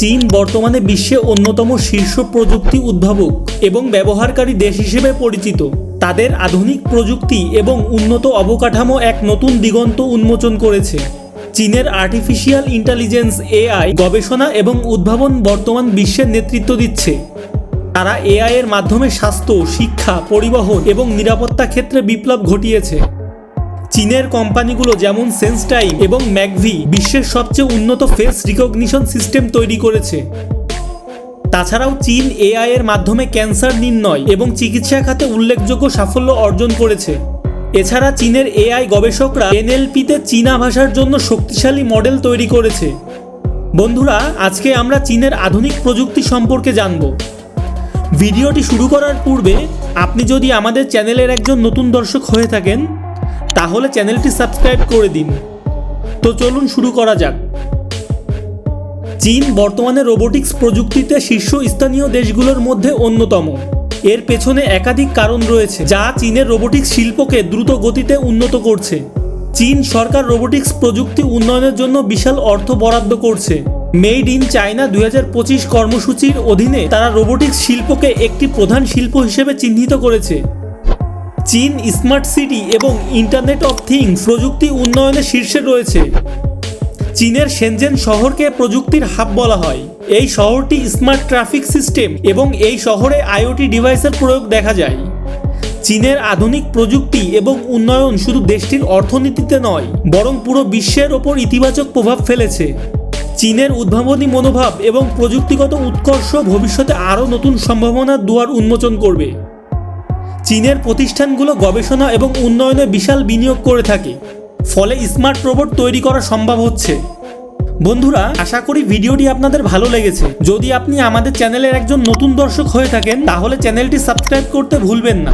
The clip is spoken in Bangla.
চীন বর্তমানে বিশ্বে অন্যতম শীর্ষ প্রযুক্তি উদ্ভাবক এবং ব্যবহারকারী দেশ হিসেবে পরিচিত। তাদের আধুনিক প্রযুক্তি এবং উন্নত অবকাঠামো এক নতুন দিগন্ত উন্মোচন করেছে। চীনের আর্টিফিশিয়াল ইন্টেলিজেন্স এআই গবেষণা এবং উদ্ভাবন বর্তমান বিশ্বের নেতৃত্ব দিচ্ছে। তারা এআই এর মাধ্যমে স্বাস্থ্য, শিক্ষা, পরিবহন এবং নিরাপত্তা ক্ষেত্রে বিপ্লব ঘটিয়েছে। চীনের কোম্পানিগুলো যেমন সেন্সটাইম এবং ম্যাকভি বিশ্বের সবচেয়ে উন্নত ফেস রিকগনিশন সিস্টেম তৈরি করেছে। তাছাড়াও চীন এআই এর মাধ্যমে ক্যান্সার নির্ণয় এবং চিকিৎসা খাতে উল্লেখযোগ্য সাফল্য অর্জন করেছে। এছাড়া চীনের এআই গবেষকরা এনএলপিতে চীনা ভাষার জন্য শক্তিশালী মডেল তৈরি করেছে। বন্ধুরা, আজকে আমরা চীনের আধুনিক প্রযুক্তি সম্পর্কে জানব। ভিডিওটি শুরু করার পূর্বে, আপনি যদি আমাদের চ্যানেলের একজন নতুন দর্শক হয়ে থাকেন তাহলে চ্যানেলটি সাবস্ক্রাইব করে দিন। তো চলুন শুরু করা যাক। চীন বর্তমানে রোবোটিক্স প্রযুক্তিতে শীর্ষস্থানীয় দেশগুলোর মধ্যে অন্যতম। এর পেছনে একাধিক কারণ রয়েছে, যা চীনের রোবোটিক্স শিল্পকে দ্রুত গতিতে উন্নত করছে। চীন সরকার রোবোটিক্স প্রযুক্তি উন্নয়নের জন্য বিশাল অর্থ বরাদ্দ করছে। মেড ইন চায়না দুই হাজার পঁচিশ কর্মসূচির অধীনে তারা রোবোটিক্স শিল্পকে একটি প্রধান শিল্প হিসেবে চিহ্নিত করেছে। চীন, স্মার্ট সিটি এবং ইন্টারনেট অফ থিংস প্রযুক্তি উন্নয়নের শীর্ষে রয়েছে। চীনের সেনজেন শহরকে প্রযুক্তির হাব বলা হয়। এই শহরটি স্মার্ট ট্রাফিক সিস্টেম এবং এই শহরে আইওটি ডিভাইসের প্রয়োগ দেখা যায়। চীনের আধুনিক প্রযুক্তি এবং উন্নয়ন শুধু দেশটির অর্থনীতিতে নয়, বরং পুরো বিশ্বের ওপর ইতিবাচক প্রভাব ফেলেছে। চীনের উদ্ভাবনী মনোভাব এবং প্রযুক্তিগত উৎকর্ষ ভবিষ্যতে আরও নতুন সম্ভাবনার দুয়ার উন্মোচন করবে। চীনের প্রতিষ্ঠানগুলো গবেষণা এবং উন্নয়নে বিশাল বিনিয়োগ করে থাকে। ফলে স্মার্ট রোবট তৈরি করা সম্ভব হচ্ছে। বন্ধুরা, আশা করি ভিডিওটি আপনাদের ভালো লেগেছে। যদি আপনি আমাদের চ্যানেলের একজন নতুন দর্শক হয়ে থাকেন, তাহলে চ্যানেলটি সাবস্ক্রাইব করতে ভুলবেন না।